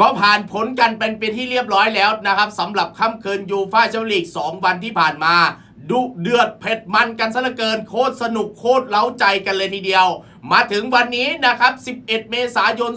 ก็ผ่านผลกันเป็นเป็นที่เรียบร้อยแล้วนะครับสำหรับค่ำคืนยูฟ่าแชมเปี้ยนลีก 2 วันที่ผ่านมา ดุเดือดเผ็ดมันกันซะเหลือเกินโคตรสนุกโคตรเล้าใจกันเลยทีเดียว มาถึงวันนี้นะครับ 11 เมษายน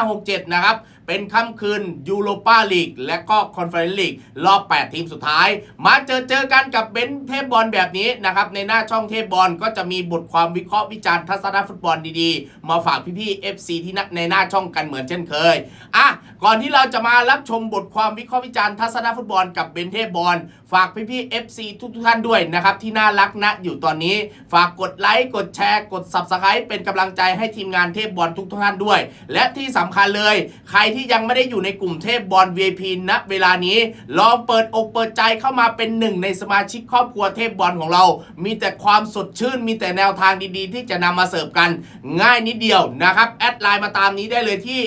2567 นะครับ เป็นค่ำคืนยูโรปาลีกและก็คอนเฟอเรนซ์ลีกรอบ 8 ทีมสุดท้าย มาเจอเจอกันกับเบนเทพบอลแบบนี้นะครับ ในหน้าช่องเทพบอลก็จะมีบทความวิเคราะห์วิจารณ์ทัศนฟุตบอลดีๆ มาฝากพี่ๆ FC ที่ในหน้าช่องกันเหมือนเช่นเคยอะก่อนที่เราจะมารับชมบทความวิเคราะห์วิจารณ์ทัศนฟุตบอลกับเบนเทพบอล ฝากพี่ๆ FC ทุกๆท่านด้วยนะครับ ที่น่ารักนะอยู่ตอนนี้ ฝากกดไลค์กดแชร์กด Subscribe เป็นกำลังใจให้ทีมงานเทพบอลทุกๆท่านด้วย และที่สำคัญเลย ใครที่ยังไม่ได้อยู่ในกลุ่มเทพบอล VIP ณเวลานี้ ลองเปิดอกเปิดใจเข้ามาเป็นหนึ่งในสมาชิกครอบครัวเทพบอลของเรา มีแต่ความสดชื่น มีแต่แนวทางดีๆ ที่จะนำมาเสิร์ฟกัน ง่ายนิดเดียวนะครับแอดไลน์มาตามนี้ได้เลยที่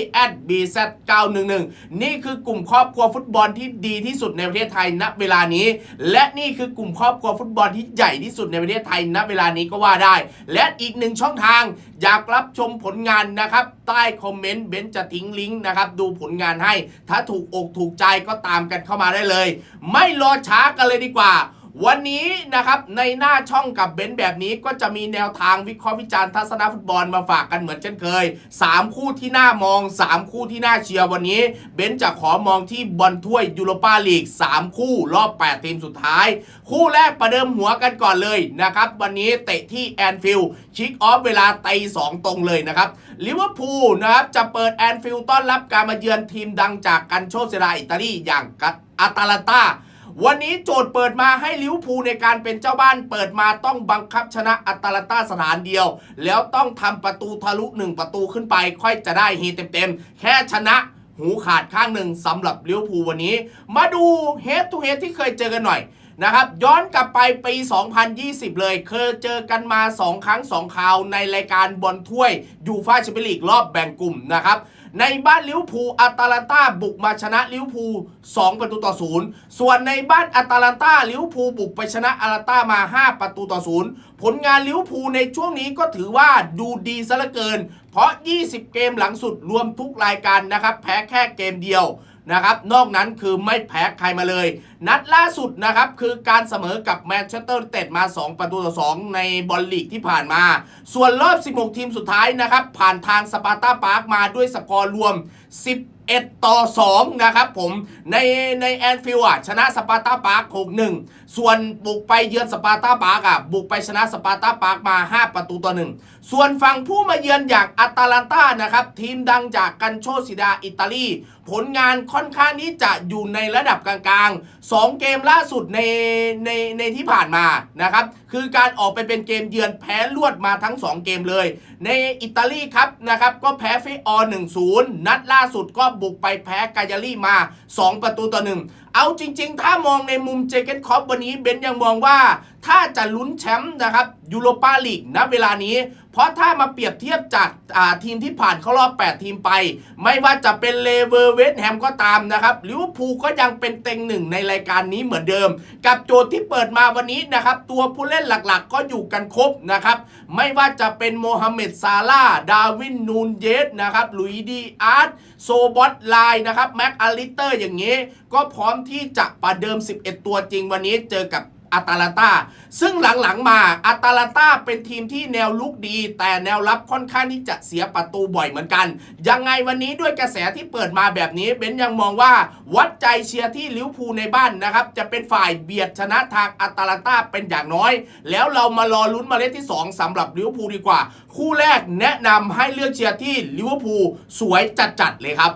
@bz911 นี่คือกลุ่มครอบครัวฟุตบอลที่ดีที่สุดในประเทศไทยณเวลานี้และนี่คือกลุ่มครอบครัวฟุตบอลที่ใหญ่ที่สุดในประเทศไทยณเวลานี้ก็ว่าได้ และอีกหนึ่งช่องทางอยากรับชมผลงานนะครับใต้คอมเมนต์เบนซ์จะทิ้งลิงก์นะครับดูผลงานให้ ถ้าถูกอกถูกใจก็ตามกันเข้ามาได้เลย ไม่รอช้ากันเลยดีกว่า วันนี้นะครับในหน้าช่องกับเบนแบบนี้ก็จะมีแนวทางวิเคราะห์วิจารณ์ทัศนฟุตบอลมาฝากกันเหมือนเช่นเคย 3 คู่ที่น่ามอง 3 คู่ที่น่าเชียร์วันนี้ เบนจะขอมองที่บอลถ้วยยูโรปาลีก 3 คู่รอบ 8 ทีมสุดท้าย คู่แรกประเดิมหัวกันก่อนเลยนะครับ วันนี้เตะที่แอนฟิลด์คิกออฟเวลาตีสองตรงเลยนะครับลิเวอร์พูลนะครับจะเปิดแอนฟิลด์ต้อนรับการมาเยือนทีมดังจากกันโชเซราอิตาลีอย่างอาตาลันตา วันนี้โจทย์เปิดมาให้ลิเวอร์พูลในการเป็นเจ้าบ้านเปิดมาต้องบังคับชนะอัตแลนตาสถานเดียว แล้วต้องทำประตูทะลุหนึ่งประตูขึ้นไป ค่อยจะได้เฮเต็มๆ แค่ชนะหูขาดข้างหนึ่งสำหรับลิเวอร์พูลวันนี้ มาดูเฮดทูเฮดที่เคยเจอกันหน่อยนะครับย้อนกลับไปปี 2020 เลย เคยเจอกันมา 2 ครั้ง 2 คราวในรายการบอลถ้วยยูฟ่าแชมเปี้ยนลีกรอบแบ่งกลุ่มนะครับ ในบ้านลิวพูอัตาลันตาบุกมาชนะลิวพู2 ประตูต่อศูนย์ส่วนในบ้านอัตาลันตาลิวพูบุกไปชนะอารันตามา 5 ประตูต่อศูนย์ผลงานลิวพูในช่วงนี้ก็ถือว่าดูดีซะเหลือเกิน เพราะ 20 เกมหลังสุดรวมทุกรายการนะครับ แพ้แค่เกมเดียว นะครับ นอกนั้นคือไม่แพ้ใครมาเลย นัดล่าสุดนะครับ คือการเสมอกับแมนเชสเตอร์ยูไนเต็ดมา 2 ประตูต่อ 2 ในบอลลีกที่ผ่านมา ส่วนรอบ 16 ทีมสุดท้ายนะครับ ผ่านทางสปาร์ตาปาร์คมาด้วยสกอร์รวม11ต่อ 2 นะครับผม ในในแอนฟิลด์อะชนะสปาร์ตาปาร์ค6-1 ส่วนบุกไปเยือนสปาร์ตาปาร์คอะบุกไปชนะสปาร์ตาปาร์คมา 5 ประตูต่อ1ส่วนฝั่งผู้มาเยือนอย่างอัตแลนตานะครับทีมดังจากกันโชซิดาอิตาลี ผลงานค่อนข้างที่จะอยู่ในระดับกลางๆ 2 เกมล่าสุดในในในที่ผ่านมานะครับคือการออกไปเป็นเกมเยือนแพ้รวดมาทั้ง 2 เกมเลย ในอิตาลีครับนะครับก็แพ้เฟออ1-0นัดล่าสุดก็บุกไปแพ้กายารีมา 2 ประตูต่อหนึ่ง เอาจริง ๆ ถ้ามองในมุมเจเกนคอปวันนี้เบนยังมองว่า ถ้าจะลุ้นแชมป์นะครับยูโรปาลีกณเวลานี้ เพราะถ้ามาเปรียบเทียบจากาทีมที่ผ่านเข้ารอบ 8 ทีมไป ไม่ว่าจะเป็นเลเวอร์เวสต์แฮมก็ตามนะครับลิเวอร์พูลก็ยังเป็นเต็งหนึ่งในรายการนี้เหมือนเดิม กับโจทย์ที่เปิดมาวันนี้นะครับตัวผู้เล่นหลักๆ ก็อยู่กันครบนะครับไม่ว่าจะเป็นโมฮัมเหม็ดซาลาดาวินนูนเยสนะครับลุยดีอาร์ตโซบอตไลน์นะครับแม็กอลิเตอร์อย่างนี้ ก็พร้อมที่จะประเดิม 11 ตัวจริงวันนี้เจอกับ อาตาลันตาซึ่งหลังๆมาอาตาลันตาเป็นทีมที่แนวลุกดี แต่แนวรับค่อนข้างที่จะเสียประตูบ่อยเหมือนกัน ยังไงวันนี้ด้วยกระแสที่เปิดมาแบบนี้เบนยังมองว่าวัดใจเชียร์ที่ลิเวอร์พูลในบ้านนะครับจะเป็นฝ่ายเบียดชนะทางอาตาลันตาเป็นอย่างน้อย แล้วเรามารอลุ้นมาเล็ดที่ 2สำหรับลิเวอร์พูลดีกว่า คู่แรกแนะนำให้เลือกเชียร์ที่ลิเวอร์พูลสวยจัดๆเลยครับ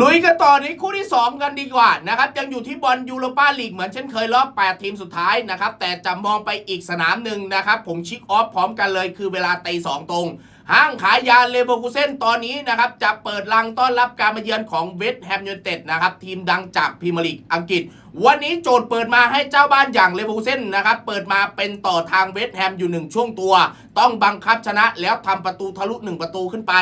ลุยกันต่อในคู่ที่ 2 กันดีกว่านะครับยังอยู่ที่บอลยูโรปาลีกเหมือนเช่นเคยรอบ 8 ทีมสุดท้ายนะครับแต่จะมองไปอีกสนามหนึ่งนะครับผมชิกออฟพร้อมกันเลยคือเวลาตีสองตรง ห้างขายยาเลเวอร์คูเซนตอนนี้นะครับจะเปิดรังต้อนรับการมาเยือนของเวสต์แฮมยูไนเต็ดนะครับทีมดังจากพรีเมียร์ลีกอังกฤษ วันนี้โจทย์เปิดมาให้เจ้าบ้านอย่างเลเวอร์คูเซนนะครับเปิดมาเป็นต่อทางเวสต์แฮมอยู่หนึ่งช่วงตัว ต้องบังคับชนะแล้วทำประตูทะลุหนึ่งประตูขึ้นไป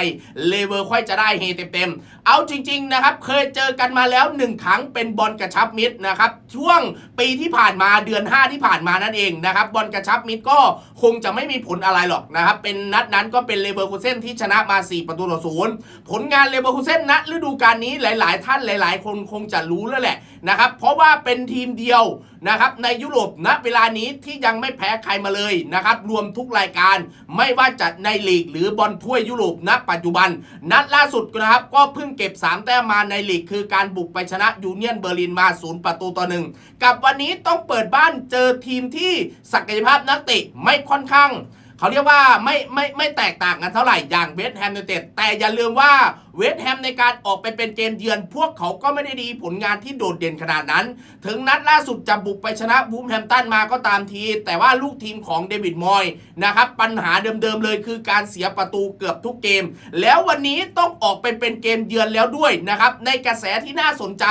เลเวอร์ค่อยจะได้เฮเต็มๆเอาจริงๆนะครับเคยเจอกันมาแล้วหนึ่งครั้งเป็นบอลกระชับมิตรนะครับช่วงปีที่ผ่านมาเดือน 5 ที่ผ่านมานั่นเองนะครับบอลกระชับมิตรก็คงจะไม่มีผลอะไรหรอกนะครับเป็นนัดนั้นก็เป็นเลเวอร์คูเซนที่ชนะมา 4 ประตูต่อศูนย์ผลงานเลเวอร์คูเซนณฤดูกาลนี้หลาย ๆ ท่านหลาย ๆ คนคงจะรู้แล้วแหละนะครับเพราะว่าเป็นทีมเดียวนะครับในยุโรปณเวลานี้ที่ยังไม่แพ้ใครมาเลยนะครับรวมทุกรายการไม่ว่าจะในลีกหรือบอลถ้วยยุโรปณปัจจุบัน นัดล่าสุดนะครับก็เพิ่งเก็บ 3 แต้มมาในลีกคือการบุกไปชนะยูเนียนเบอร์ลินมา 0 ประตูต่อหนึ่งกับวันนี้ต้องเปิดบ้านเจอทีมที่ศักยภาพนักเตะไม่ค่อนข้าง เขาเรียกว่าไม่ไม่ไม่แตกต่างกันเท่าไหร่อย่างเวสต์แฮมยูไนเต็ดแต่อย่าลืมว่า เวสต์แฮมในการออกไปเป็นเกมเยือน พวกเขาก็ไม่ได้ดีผลงานที่โดดเด่นขนาดนั้น ถึงนัดล่าสุดจะบุกไปชนะบูมแฮมตันมาก็ตามที แต่ว่าลูกทีมของเดวิดมอยนะครับปัญหาเดิมๆเลยคือการเสียประตูเกือบทุกเกม แล้ววันนี้ต้องออกไปเป็นเกมเยือนแล้วด้วยนะครับในกระแสที่น่าสนใจ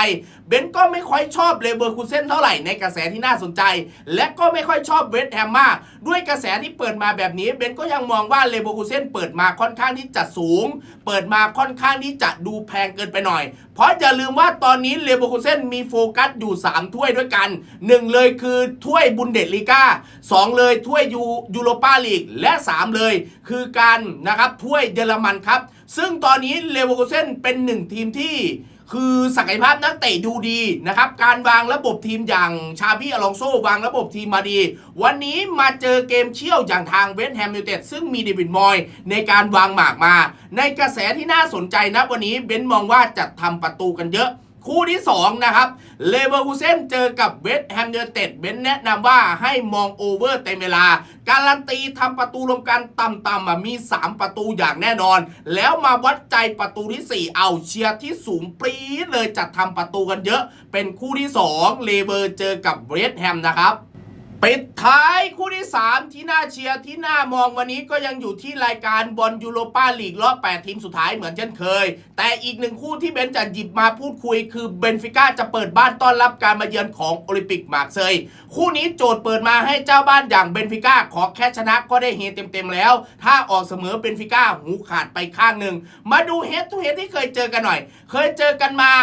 เบนก็ไม่ค่อยชอบเลเวอร์คูเซนเท่าไหร่ในกระแสที่น่าสนใจ และก็ไม่ค่อยชอบเวสต์แฮมมากด้วยกระแสที่เปิดมาแบบนี้เบนก็ยังมองว่าเลเวอร์คูเซนเปิดมาค่อนข้างที่จะสูง เปิดมาค่อนข้างที่จะดูแพงเกินไปหน่อย เพราะอย่าลืมว่าตอนนี้เลเวอร์คูเซนมีโฟกัสอยู่ 3 ถ้วยด้วยกัน 1 เลยคือถ้วยบุนเดสลีกา2 เลยถ้วยยูยูโรปาลีก และ 3 เลย คือการนะครับถ้วยเยอรมันครับ ซึ่งตอนนี้เลเวอร์คูเซนเป็นหนึ่งทีมที่ คือศักยภาพนักเตะดูดีนะครับ การวางระบบทีมอย่างชาบี้อลองโซวางระบบทีมมาดี วันนี้มาเจอเกมเชี่ยวอย่างทางเวสต์แฮมยูไนเต็ดซึ่งมีเดวิดมอย ในการวางหมากมา ในกระแสที่น่าสนใจนะวันนี้เบนมองว่าจะทำประตูกันเยอะ คู่ที่ 2 นะครับเลเวอร์คูเซนเจอกับเวสต์แฮมยูไนเต็ดเบนแนะนำว่าให้มองโอเวอร์เต็มเวลา การันตีทำประตูรวมกันต่ำๆอะมี 3 ประตูอย่างแน่นอน แล้วมาวัดใจประตูที่ 4 เอาเชียร์ที่สูงปรี๊ดเลยจัดทำประตูกันเยอะ เป็นคู่ที่ 2เลเวอร์เจอกับเวสต์แฮมนะครับ ปิดท้ายคู่ที่ 3 ที่น่าเชียร์ที่น่ามองวันนี้ก็ยังอยู่ที่รายการบอลยูโรปาลีกรอบ 8 ทีมสุดท้ายเหมือนเช่นเคย แต่อีกหนึ่งคู่ที่เบนจะหยิบมาพูดคุย คือเบนฟิก้าจะเปิดบ้านต้อนรับการมาเยือนของโอลิมปิกมาร์เซยคู่นี้โจทย์เปิดมาให้เจ้าบ้านอย่างเบนฟิก้าขอแค่ชนะก็ได้เฮเต็มๆแล้ว ถ้าออกเสมอเบนฟิก้าหูขาดไปข้างหนึ่งมาดูเฮดทูเฮดที่เคยเจอกันหน่อย เคยเจอกันมา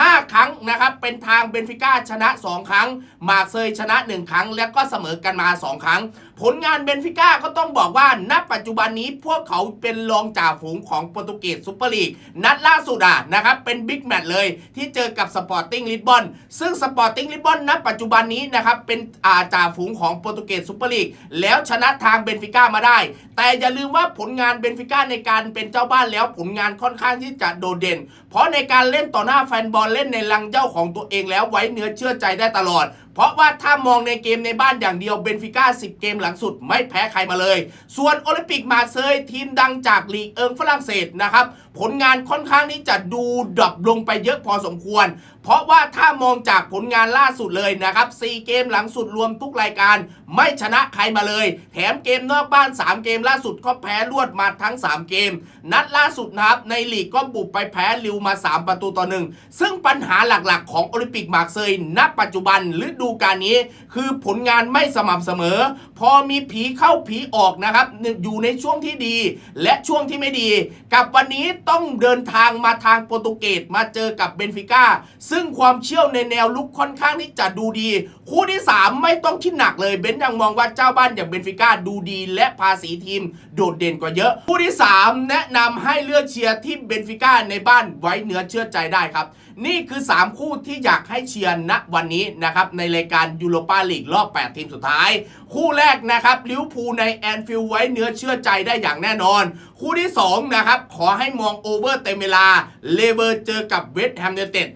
5 ครั้งนะครับ เป็นทางเบนฟิก้าชนะ 2 ครั้ง มาเซยชนะ 1 ครั้ง แล้วก็เสมอกันมา 2 ครั้ง ผลงานเบนฟิก้าก็ต้องบอกว่าณปัจจุบันนี้พวกเขาเป็นรองจ่าฝูงของโปรตุเกสซูเปอร์ลีกนัดล่าสุดอะนะครับเป็นบิ๊กแมตช์เลยที่เจอกับสปอร์ติ้งลิสบอนซึ่งสปอร์ติ้งลิสบอนณปัจจุบันนี้นะครับเป็นอาจ่าฝูงของโปรตุเกสซูเปอร์ลีกแล้วชนะทางเบนฟิก้ามาได้ แต่อย่าลืมว่าผลงานเบนฟิก้าในการเป็นเจ้าบ้านแล้วผลงานค่อนข้างที่จะโดดเด่น เพราะในการเล่นต่อหน้าแฟนบอลเล่นในลังเจ้าของตัวเองแล้วไว้เนื้อเชื่อใจได้ตลอด เพราะว่าถ้ามองในเกมในบ้านอย่างเดียวเบนฟิก้า 10 เกมหลังสุดไม่แพ้ใครมาเลย ส่วนโอลิมปิกมาเซยทีมดังจากลีกเอิงฝรั่งเศสนะครับ ผลงานค่อนข้างที่จะดูดรอปลงไปเยอะพอสมควร เพราะว่าถ้ามองจากผลงานล่าสุดเลยนะครับ4เกมหลังสุดรวมทุกรายการ ไม่ชนะใครมาเลย แถมเกมนอกบ้าน 3 เกมล่าสุดก็แพ้รวดมาทั้ง 3 เกม นัดล่าสุดนะครับในลีกก็บุกไปแพ้ลิวมา 3 ประตูต่อหนึ่งซึ่งปัญหาหลักๆ ของโอลิมปิกมาร์เซยณปัจจุบันฤดูกาลนี้ คือผลงานไม่สม่ำเสมอ พอมีผีเข้าผีออกนะครับอยู่ในช่วงที่ดี และช่วงที่ไม่ดี กับวันนี้ต้องเดินทางมาทางโปรตุเกสมาเจอกับเบนฟิก้าซึ่งึ่งความเชี่ยวในแนวลุกค่อนข้างที่จะดูดี คู่ที่ 3 ไม่ต้องคิดหนักเลยเบนยังมองว่าเจ้าบ้านอย่างเบนฟิก้าดูดี และภาษีทีมโดดเด่นกว่าเยอะ คู่ที่ 3 แนะนำให้เลือกเชียร์ที่เบนฟิก้าในบ้านไว้เนื้อเชื่อใจได้ครับ นี่คือ 3 คู่ที่อยากให้เชียร์ณวันนี้นะครับในรายการยูโรปาลีกรอบ 8 ทีมสุดท้าย คู่แรกนะครับลิวพูลในแอนฟิลด์ไว้เนื้อเชื่อใจได้อย่างแน่นอน คู่ที่ 2 นะครับ ขอให้มองโอเวอร์เต็มเวลาเลเวอร์เจอกับเวสต์แฮมยูไนเต็ด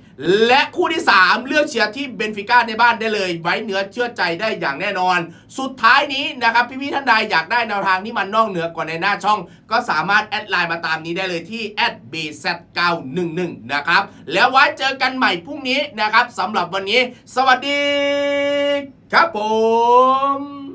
และคู่ที่ 3 เลือกเชียร์ที่เบนฟิก้าในบ้านได้เลย ไว้เนื้อเชื่อใจได้อย่างแน่นอน สุดท้ายนี้นะครับพี่ๆท่านใดอยากได้แนวทางที่มันนอกเหนือกว่าในหน้าช่อง ก็สามารถแอดไลน์มาตามนี้ได้เลยที่ @bz911 นะครับแล้วไว้เจอกันใหม่พรุ่งนี้นะครับสำหรับวันนี้ สวัสดีครับผม